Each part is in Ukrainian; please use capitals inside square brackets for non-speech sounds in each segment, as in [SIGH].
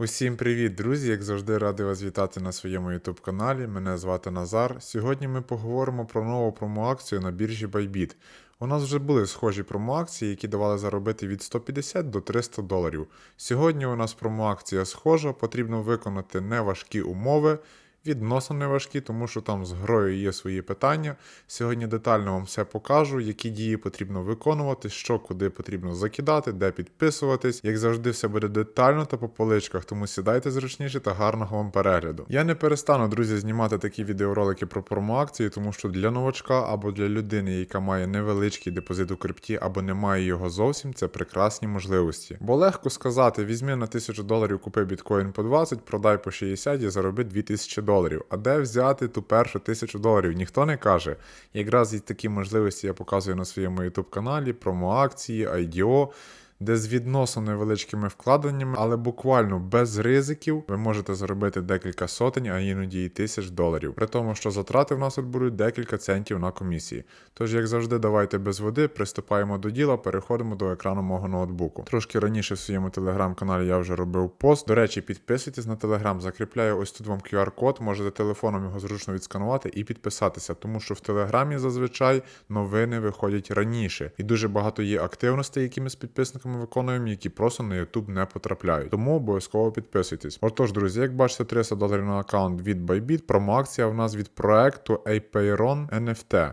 Усім привіт, друзі! Як завжди, радий вас вітати на своєму YouTube каналі. Мене звати Назар. Сьогодні ми поговоримо про нову промоакцію на біржі Bybit. У нас вже були схожі промоакції, які давали заробити від 150 до 300 доларів. Сьогодні у нас промоакція схожа, потрібно виконати неважкі умови. Відносно неважкі, тому що там з грою є свої питання. Сьогодні детально вам все покажу, які дії потрібно виконувати, що куди потрібно закидати, де підписуватись. Як завжди, все буде детально та по поличках, тому сідайте зручніше та гарного вам перегляду. Я не перестану, друзі, знімати такі відеоролики про промоакції, тому що для новачка або для людини, яка має невеличкий депозит у крипті або не має його зовсім, це прекрасні можливості. Бо легко сказати, візьми на 1000 доларів, купи біткоін по 20, продай по 60 і зароби 2000 доларів. А де взяти ту першу тисячу доларів? Ніхто не каже. Якраз і такі можливості я показую на своєму YouTube каналі, промо-акції, IDO, де з відносно невеличкими вкладеннями, але буквально без ризиків ви можете заробити декілька сотень, а іноді і тисяч доларів. При тому, що затрати в нас тут будуть декілька центів на комісії. Тож, як завжди, давайте без води, приступаємо до діла, переходимо до екрану мого ноутбуку. Трошки раніше в своєму телеграм-каналі я вже робив пост. До речі, підписуйтесь на телеграм, закріпляю ось тут вам QR-код, можете телефоном його зручно відсканувати і підписатися, тому що в телеграмі зазвичай новини виходять раніше. І дуже багато є активностей, які ми з підписниками виконуємо, які просто на YouTube не потрапляють. Тому обов'язково підписуйтесь. Отож, друзі, як бачите, 300 доларів на аккаунт від Bybit, промоакція в нас від проекту Apeiron NFT.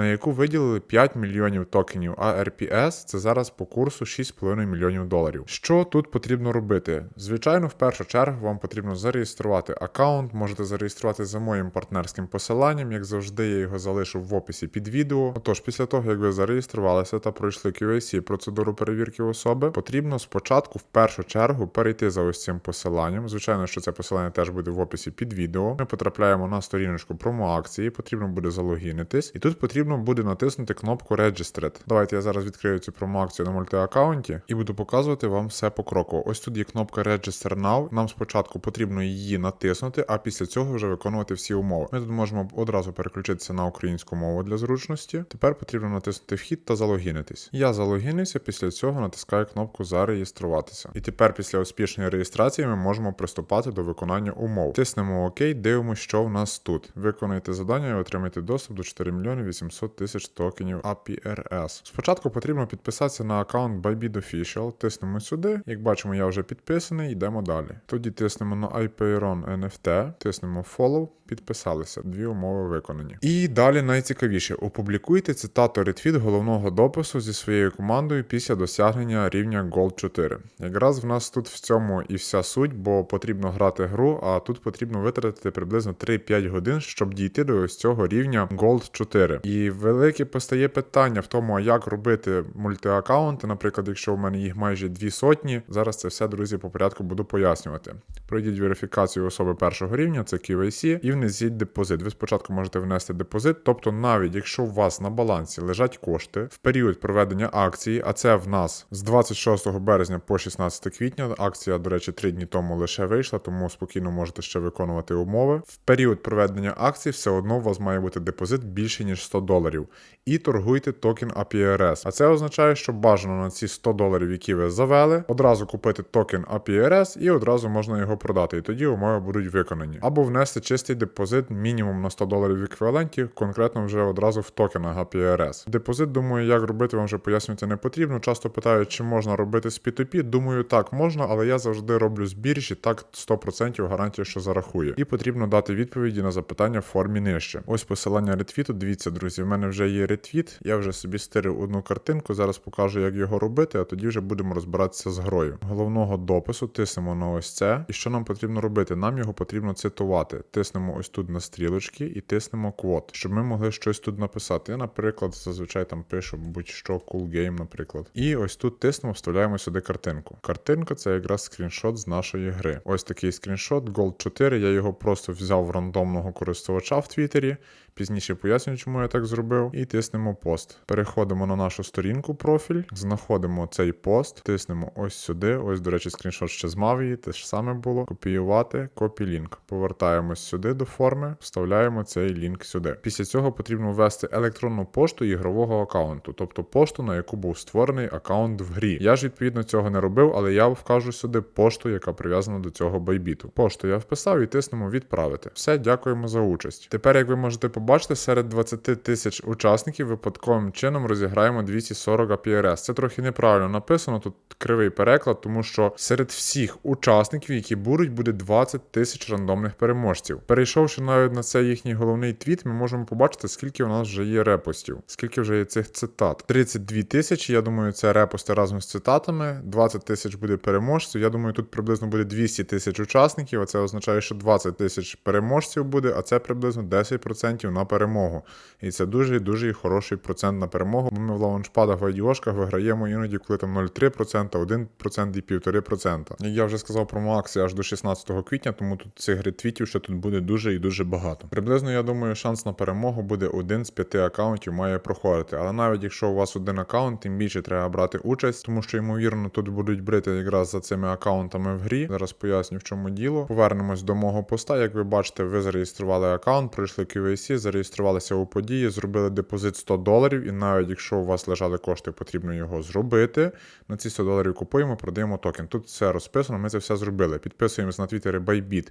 На яку виділили 5 мільйонів токенів, а RPS це зараз по курсу 6,5 мільйонів доларів. Що тут потрібно робити? Звичайно, в першу чергу вам потрібно зареєструвати аккаунт, можете зареєструвати за моїм партнерським посиланням, як завжди, я його залишу в описі під відео. Отож, після того, як ви зареєструвалися та пройшли QAC процедуру перевірки особи, потрібно спочатку в першу чергу перейти за ось цим посиланням. Звичайно, що це посилання теж буде в описі під відео. Ми потрапляємо на сторіночку промоакції, потрібно буде залогінитись, і тут потрібно буде натиснути кнопку Registered. Давайте я зараз відкрию цю промоакцію на мультиаккаунті і буду показувати вам все по кроку. Ось тут є кнопка Register Now. Нам спочатку потрібно її натиснути, а після цього вже виконувати всі умови. Ми тут можемо одразу переключитися на українську мову для зручності. Тепер потрібно натиснути вхід та залогінитись. Я залогінився, після цього натискаю кнопку Зареєструватися. І тепер після успішної реєстрації ми можемо приступати до виконання умов. Тиснемо ОК, дивимося, що в нас тут. Виконайте завдання і отримайте доступ до 4 мільйони 800 тисяч токенів APRS. Спочатку потрібно підписатися на аккаунт Bybit Official, тиснемо сюди. Як бачимо, я вже підписаний, йдемо далі. Тоді тиснемо на iPayron NFT, тиснемо Follow, підписалися. Дві умови виконані. І далі найцікавіше: опублікуйте цитату ретвіт головного допису зі своєю командою після досягнення рівня Gold 4. Якраз в нас тут в цьому і вся суть, бо потрібно грати гру, а тут потрібно витратити приблизно 3-5 годин, щоб дійти до ось цього рівня Gold 4. І велике постає питання в тому, як робити мультиаккаунти. Наприклад, якщо в мене їх майже дві сотні. Зараз це все, друзі, по порядку буду пояснювати. Пройдіть верифікацію особи першого рівня, це QAC, і внесіть депозит. Ви спочатку можете внести депозит, тобто навіть якщо у вас на балансі лежать кошти в період проведення акції, а це в нас з 26 березня по 16 квітня. Акція, до речі, 3 дні тому лише вийшла, тому спокійно можете ще виконувати умови. В період проведення акції все одно у вас має бути депозит більше ніж 100 доларів. І торгуйте токен APRS. А це означає, що бажано на ці 100 доларів, які ви завели, одразу купити токен APRS і одразу можна його продати. І тоді умови будуть виконані. Або внести чистий депозит мінімум на 100 доларів в еквіваленті, конкретно вже одразу в токенах APRS. Депозит, думаю, як робити, вам вже пояснювати не потрібно. Часто питають, чи можна робити з P2P. Думаю, так можна, але я завжди роблю з так 100% гарантія, що зарахує. І потрібно дати відповіді на запитання в формі нижче. Ось посилання ретвіту. Дивіться, друзі, в мене вже є ретвіт. Я вже собі стирив одну картинку. Зараз покажу, як його робити, а тоді вже будемо розбиратися з грою. Головного допису тиснемо на ось це. І що нам потрібно робити? Нам його потрібно цитувати. Тиснемо ось тут на стрілочки і тиснемо квот, щоб ми могли щось тут написати. Я, наприклад, зазвичай там пишу будь-що cool game, наприклад. І ось тут тиснемо, вставляємо сюди картинку. Картинка це якраз скріншот з нашої гри. Ось такий скріншот, Gold 4. Я його просто взяв в рандомного користувача в Твіттері. Пізніше поясню, чому я так зробив. І тиснемо пост. Переходимо на нашу сторінку профіль, знаходимо цей пост, тиснемо ось сюди. Ось, до речі, скріншот ще з Мавії, те ж саме було. Копіювати, копі лінк. Повертаємось сюди до форми, вставляємо цей лінк сюди. Після цього потрібно ввести електронну пошту ігрового аккаунту, тобто пошту, на яку був створений аккаунт в грі. Я ж відповідно цього не робив, але я вкажу сюди пошту, яка прив'язана до цього байбіту. Пошту я вписав і тиснемо відправити. Все, дякуємо за участь. Тепер, як ви можете побачити, серед 20 тисяч учасників випадковим чином розіграємо 240 APRS. Це трохи неправильно написано, тут кривий переклад, тому що серед всіх учасників, які будуть, буде 20 тисяч рандомних переможців. Перейшовши навіть на цей їхній головний твіт, ми можемо побачити, скільки у нас вже є репостів, скільки вже є цих цитат. 32 тисячі, я думаю, це репости разом з цитатами. 20 тисяч буде переможців. Я думаю, тут приблизно буде 200 тисяч учасників. а Це означає, що 20 тисяч переможців буде, а це приблизно 10% на перемогу. І це дуже дуже хороший процент на перемогу. Ми в лаунчпадах в айдіошках виграємо іноді, коли там 0,3%, 1% і 1,5%. Як я вже сказав про акції аж до 16 квітня, тому тут цих ретвітів ще тут буде дуже і дуже багато. Приблизно, я думаю, шанс на перемогу буде один з п'яти акаунтів має проходити. Але навіть якщо у вас один акаунт, тим більше треба брати участь, тому що ймовірно тут будуть брити якраз за цими акаунтами в грі. Зараз поясню, в чому діло. Повернемось до мого поста. Як ви бачите, ви зареєстрували акаунт, пройшли QAC, зареєструвалися у події, зробили депозит 100 доларів, і навіть якщо у вас лежали кошти, потрібно його зробити. На ці 100 доларів купуємо, продаємо токен. Тут все розписано, ми це все зробили. Підписуємось на твіттері Bybit.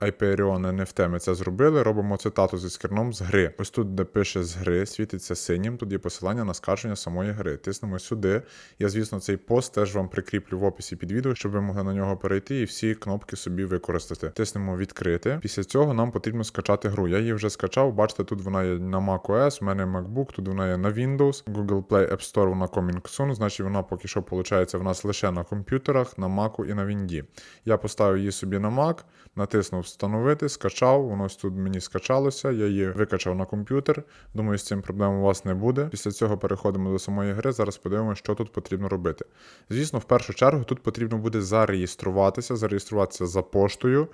Hyperion NFT ми це зробили. Робимо цитату зі скерном з гри. Ось тут, де пише з гри, світиться синім. Тут є посилання на скарження самої гри. Тиснемо сюди. Я, звісно, цей пост теж вам прикріплю в описі під відео, щоб ви могли на нього перейти і всі кнопки собі використати. Тиснемо відкрити. Після цього нам потрібно скачати гру. Я її вже скачав. Бачите, тут вона є на macOS, у мене MacBook, тут вона є на Windows, Google Play App Store вона coming soon, значить вона поки що виходить в нас лише на комп'ютерах, на Mac і на Вінді. Я поставив її собі на Mac, натиснув встановити, скачав, воно тут мені скачалося, я її викачав на комп'ютер. Думаю, з цим проблем у вас не буде. Після цього переходимо до самої гри. Зараз подивимося, що тут потрібно робити. Звісно, в першу чергу тут потрібно буде зареєструватися, зареєструватися за поштою.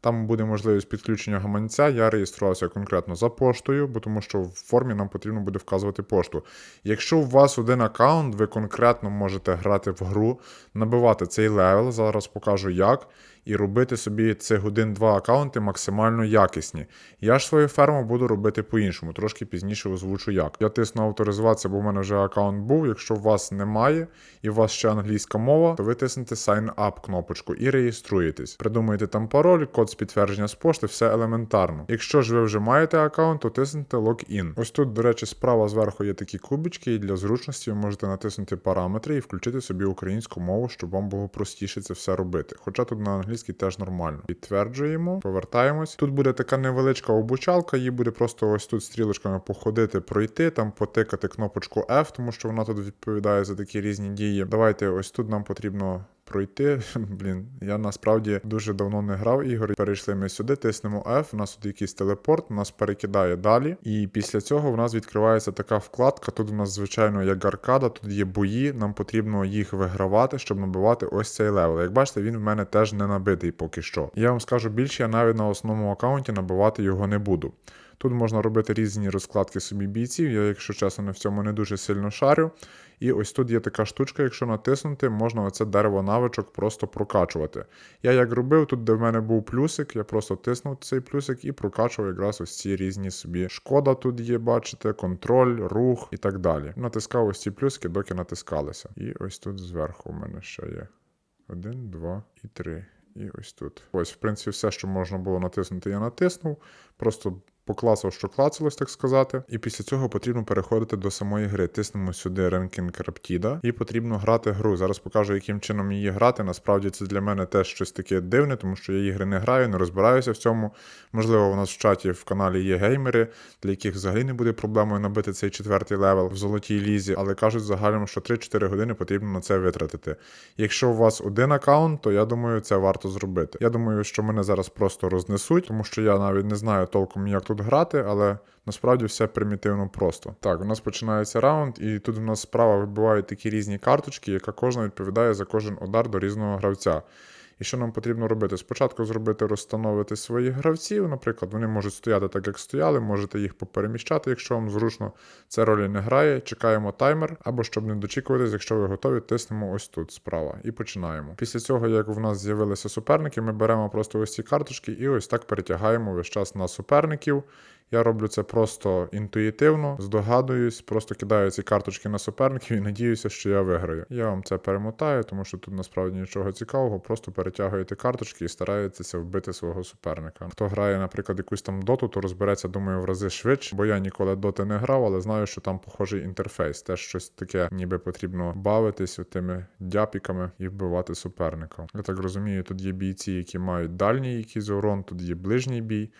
Там буде можливість підключення гаманця. Я реєструвався конкретно за поштою, бо тому що в формі нам потрібно буде вказувати пошту. Якщо у вас один аккаунт, ви конкретно можете грати в гру, набивати цей левел, зараз покажу як, і робити собі цих один-два аккаунти максимально якісні. Я ж свою ферму буду робити по-іншому, трошки пізніше озвучу як. Я тисну авторизуватися, бо в мене вже аккаунт був. Якщо у вас немає і у вас ще англійська мова, то ви тиснете Sign Up кнопочку і реєструєтесь. Придумуєте там пароль, код з підтвердження з пошти, все елементарно. Якщо ж ви вже маєте аккаунт, то тиснете Login. Ось тут, до речі, справа зверху є такі кубички, і для зручності ви можете натиснути параметри і включити собі українську мову, щоб вам було простіше це все робити. Хоча тут на англійській теж нормально. Підтверджуємо, повертаємось. Тут буде така невеличка обучалка, її буде просто ось тут стрілочками походити, пройти, там потикати кнопочку F, тому що вона тут відповідає за такі різні дії. Давайте ось тут нам потрібно. Пройти, [LAUGHS] блін, я насправді дуже давно не грав ігор. Перейшли ми сюди, тиснемо F, у нас тут якийсь телепорт, нас перекидає далі. І після цього в нас відкривається така вкладка. Тут у нас, звичайно, як аркада, тут є бої, нам потрібно їх вигравати, щоб набивати ось цей левел. Як бачите, він в мене теж не набитий поки що. Я вам скажу більше, я навіть на основному аккаунті набивати його не буду. Тут можна робити різні розкладки собі бійців. Я, якщо чесно, не в цьому не дуже сильно шарю. І ось тут є така штучка, якщо натиснути, можна оце дерево навичок просто прокачувати. Я як робив, тут, де в мене був плюсик, я просто тиснув цей плюсик і прокачував якраз ось ці різні собі. Шкода тут є, бачите, контроль, рух і так далі. Натискав ось ці плюски, доки натискалися. І ось тут зверху у мене ще є. Один, два і три. І ось тут. Ось, в принципі, все, що можна було натиснути, я натиснув. Просто поклацав, що клацалось, так сказати. І після цього потрібно переходити до самої гри. Тиснемо сюди Ranking Raptida і потрібно грати гру. Зараз покажу, яким чином її грати. Насправді це для мене теж щось таке дивне, тому що я ігри не граю, не розбираюся в цьому. Можливо, у нас в чаті в каналі є геймери, для яких взагалі не буде проблемою набити цей четвертий левел в золотій лізі, але кажуть загально, що 3-4 години потрібно на це витратити. Якщо у вас один аккаунт, то я думаю, це варто зробити. Я думаю, що мене зараз просто рознесуть, тому що я навіть не знаю толком, як тут грати, але насправді все примітивно просто. Так, у нас починається раунд, і тут у нас справа вибивають такі різні карточки, яка кожна відповідає за кожен удар до різного гравця. І що нам потрібно робити? Спочатку зробити розстановити своїх гравців. Наприклад, вони можуть стояти так, як стояли, можете їх попереміщати, якщо вам зручно. Це ролі не грає. Чекаємо таймер, або щоб не дочікуватись, якщо ви готові, тиснемо ось тут справа і починаємо. Після цього, як в нас з'явилися суперники, ми беремо просто ось ці карточки і ось так перетягаємо весь час на суперників. Я роблю це просто інтуїтивно, здогадуюсь, просто кидаю ці карточки на суперників і надіюся, що я виграю. Я вам це перемотаю, тому що тут насправді нічого цікавого, просто перетягуєте карточки і стараєтеся вбити свого суперника. Хто грає, наприклад, якусь там доту, то розбереться, думаю, в рази швидше, бо я ніколи доти не грав, але знаю, що там похожий інтерфейс. Теж щось таке, ніби потрібно бавитись тими дяпіками і вбивати суперника. Я так розумію, тут є бійці, які мають дальній якийсь урон, тут є ближній бій,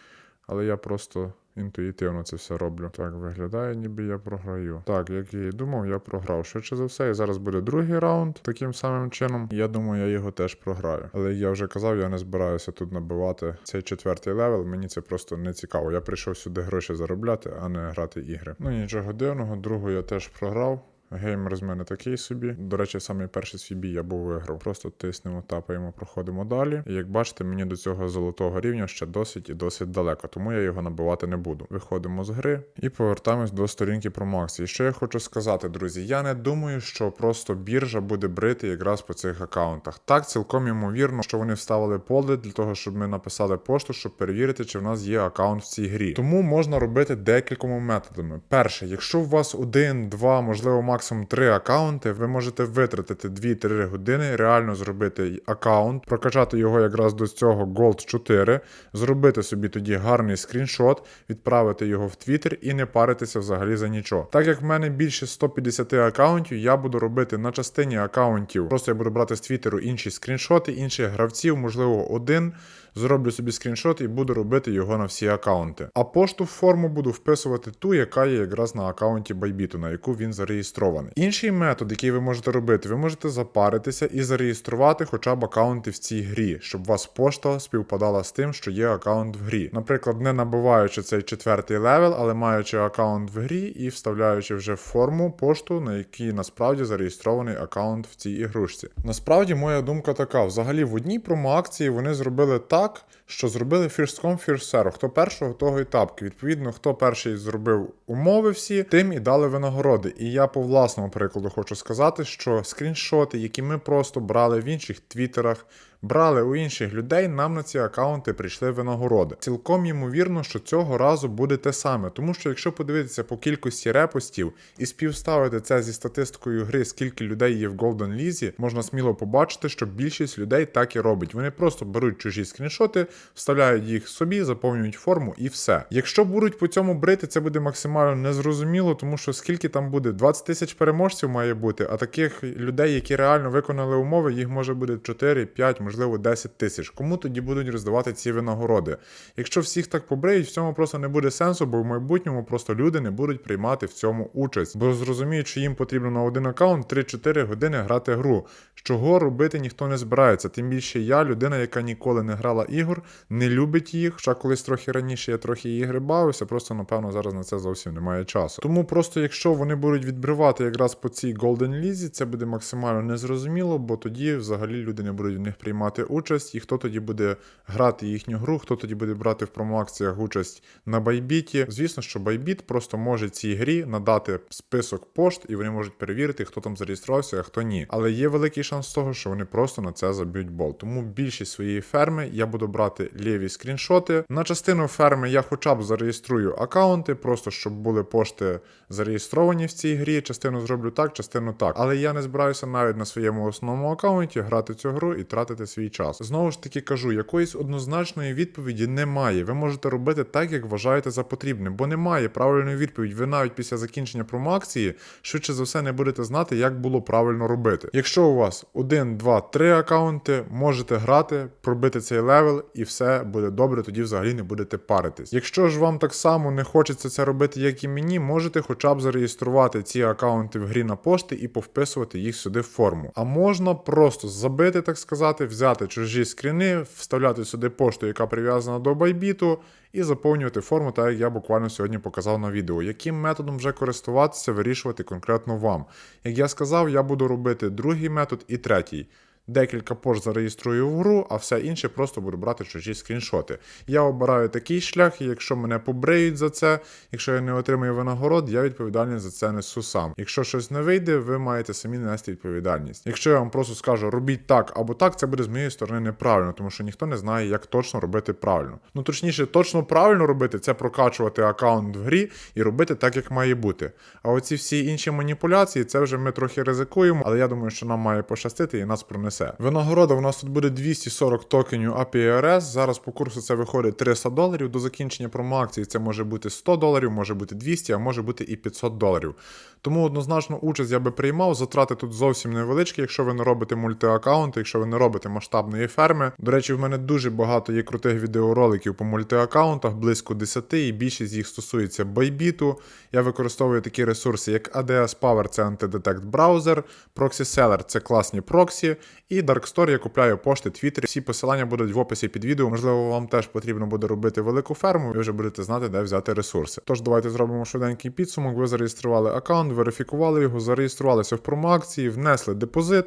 але я просто. Інтуїтивно це все роблю. Так, виглядає, ніби я програю. Так, як я і думав, я програв. Швидше за все, і зараз буде другий раунд таким самим чином. Я думаю, я його теж програю. Але я вже казав, я не збираюся тут набивати цей четвертий левел. Мені це просто не цікаво. Я прийшов сюди гроші заробляти, а не грати ігри. Ну нічого дивного, другу я теж програв. Геймер з мене такий собі. До речі, самий перший свій бій я був виграв. Просто тиснемо, тапаємо, проходимо далі. І як бачите, мені до цього золотого рівня ще досить і досить далеко, тому я його набивати не буду. Виходимо з гри і повертаємось до сторінки промоакції. Що я хочу сказати, друзі? Я не думаю, що просто біржа буде брити якраз по цих аккаунтах. Так, цілком ймовірно, що вони вставили поле для того, щоб ми написали пошту, щоб перевірити, чи в нас є аккаунт в цій грі. Тому можна робити декількома методами. Перше, якщо у вас один, два, можливо, максимум три аккаунти, ви можете витратити 2-3 години, реально зробити аккаунт, прокачати його якраз до цього Gold 4, зробити собі тоді гарний скріншот, відправити його в Twitter і не паритися взагалі за нічого. Так як в мене більше 150 аккаунтів, я буду робити на частині аккаунтів. Просто я буду брати з Твіттеру інші скріншоти, інших гравців, можливо, один. Зроблю собі скріншот і буду робити його на всі аккаунти. А пошту в форму буду вписувати ту, яка є якраз на аккаунті Байбіту, на яку він зареєстрований. Інший метод, який ви можете робити, ви можете запаритися і зареєструвати хоча б аккаунти в цій грі, щоб у вас пошта співпадала з тим, що є аккаунт в грі. Наприклад, не набуваючи цей четвертий левел, але маючи аккаунт в грі і вставляючи вже в форму пошту, на якій насправді зареєстрований аккаунт в цій ігрушці. Насправді, моя думка така: взагалі в одній промоакції вони зробили так так, що зробили first come, first serve. Хто першого, того і тапки. Відповідно, хто перший зробив умови всі, тим і дали винагороди. І я по власному прикладу хочу сказати, що скріншоти, які ми просто брали в інших твіттерах, брали у інших людей, нам на ці аккаунти прийшли винагороди. Цілком ймовірно, що цього разу буде те саме, тому що якщо подивитися по кількості репостів і співставити це зі статистикою гри, скільки людей є в Golden Лізі, можна сміло побачити, що більшість людей так і робить. Вони просто беруть чужі скріншоти, вставляють їх собі, заповнюють форму і все. Якщо будуть по цьому брити, це буде максимально незрозуміло, тому що скільки там буде 20 тисяч переможців має бути, а таких людей, які реально виконали умови, їх може бути 4, 5, можливо, 10 тисяч. Кому тоді будуть роздавати ці винагороди? Якщо всіх так побриють, в цьому просто не буде сенсу, бо в майбутньому просто люди не будуть приймати в цьому участь, бо зрозуміють, що їм потрібно на один аккаунт 3-4 години грати гру. Чого робити ніхто не збирається. Тим більше я, людина, яка ніколи не грала ігор, не любить їх. Хоча колись трохи раніше я трохи ігри бавився, просто напевно зараз на це зовсім немає часу. Тому просто якщо вони будуть відбривати якраз по цій Golden Лізі, це буде максимально незрозуміло, бо тоді взагалі люди не будуть в них приймати участь, і хто тоді буде грати їхню гру, хто тоді буде брати в промоакціях участь на Байбіті. Звісно, що Байбіт просто може цій грі надати список пошт, і вони можуть перевірити, хто там зареєструвався, а хто ні. Але є великий шанс того, що вони просто на це заб'ють бол. Тому більшість своєї ферми я буду брати ліві скріншоти. На частину ферми я хоча б зареєструю аккаунти, просто щоб були пошти зареєстровані в цій грі. Частину зроблю так, частину так. Але я не збираюся навіть на своєму основному аккаунті грати цю гру і тратити свій час. Знову ж таки кажу, якоїсь однозначної відповіді немає. Ви можете робити так, як вважаєте за потрібне, бо немає правильної відповіді. Ви навіть після закінчення промоакції швидше за все не будете знати, як було правильно робити. Якщо у вас 1, 2, 3 аккаунти, можете грати, пробити цей левел, і все буде добре, тоді взагалі не будете паритись. Якщо ж вам так само не хочеться це робити, як і мені, можете хоча б зареєструвати ці аккаунти в грі на пошти і повписувати їх сюди в форму. А можна просто забити, так сказати, взяти чужі скріни, вставляти сюди пошту, яка прив'язана до байбіту, і заповнювати форму, так як я буквально сьогодні показав на відео. Яким методом вже користуватися, вирішувати конкретно вам. Як я сказав, я буду робити другий метод і третій. Декілька пошт зареєструю в гру, а все інше просто буду брати чужі скріншоти. Я обираю такий шлях, і якщо мене побриють за це, якщо я не отримую винагород, я відповідальність за це несу сам. Якщо щось не вийде, ви маєте самі нести відповідальність. Якщо я вам просто скажу робіть так або так, це буде з моєї сторони неправильно, тому що ніхто не знає, як точно робити правильно. Ну точніше, точно правильно робити це прокачувати аккаунт в грі і робити так, як має бути. А оці всі інші маніпуляції, це вже ми трохи ризикуємо, але я думаю, що нам має пощастити і нас пронесе. Винагорода у нас тут буде 240 токенів APRS. Зараз по курсу це виходить 300 доларів. До закінчення промоакції це може бути 100 доларів, може бути 200, а може бути і 500 доларів. Тому однозначно участь я би приймав. Затрати тут зовсім невеличкі, якщо ви не робите мультиаккаунти, якщо ви не робите масштабної ферми. До речі, в мене дуже багато є крутих відеороликів по мультиаккаунтах, близько 10, і більшість з їх стосується байбіту. Я використовую такі ресурси, як ADS Power це антидетект браузер, Proxy Seller це класні проксі, і Darkstore я купляю пошти, твіттери. Всі посилання будуть в описі під відео. Можливо, вам теж потрібно буде робити велику ферму, ви вже будете знати, де взяти ресурси. Тож давайте зробимо швиденький підсумок. Ви зареєстрували аккаунт, верифікували його, зареєструвалися в промоакції, внесли депозит.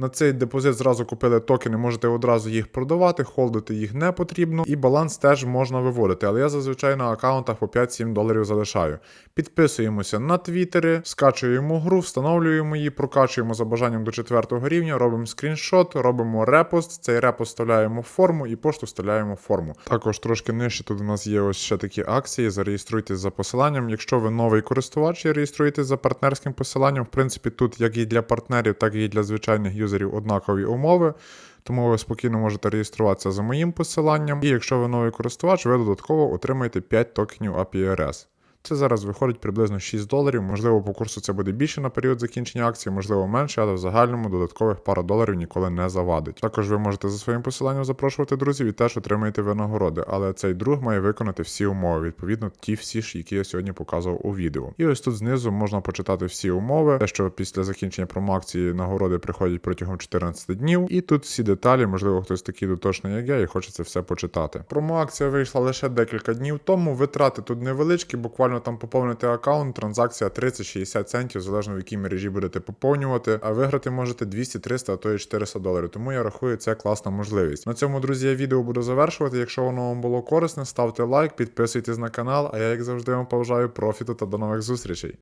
На цей депозит зразу купили токени, можете одразу їх продавати, холдити їх не потрібно, і баланс теж можна виводити. Але я зазвичай на аккаунтах по 5-7 доларів залишаю. Підписуємося на твіттери, скачуємо гру, встановлюємо її, прокачуємо за бажанням до 4 рівня, робимо скріншот, робимо репост. Цей репост вставляємо в форму і пошту вставляємо в форму. Також трошки нижче тут у нас є ось ще такі акції. Зареєструйтесь за посиланням. Якщо ви новий користувач і реєструєтесь за партнерським посиланням, в принципі, тут як і для партнерів, так і для звичайних юзерів однакові умови. Тому ви спокійно можете реєструватися за моїм посиланням. І якщо ви новий користувач, ви додатково отримаєте 5 токенів APRS. Це зараз виходить приблизно 6 доларів. Можливо, по курсу це буде більше на період закінчення акції, можливо менше, але в загальному додаткових пара доларів ніколи не завадить. Також ви можете за своїм посиланням запрошувати друзів і теж отримаєте винагороди. Але цей друг має виконати всі умови, відповідно, ті всі ж, які я сьогодні показував у відео. І ось тут знизу можна почитати всі умови, те, що після закінчення промоакції нагороди приходять протягом 14 днів. І тут всі деталі, можливо, хтось такий дотошний, як я, і хоче це все почитати. Промоакція вийшла лише декілька днів тому. Витрати тут невеличкі, буквально там поповнити аккаунт, транзакція 30-60 центів, залежно в якій мережі будете поповнювати. А виграти можете 200, 300, а то і 400 доларів. Тому я рахую, це класна можливість. На цьому, друзі, я відео буду завершувати. Якщо воно вам було корисне, ставте лайк, підписуйтесь на канал. А я, як завжди, вам побажаю профіту та до нових зустрічей.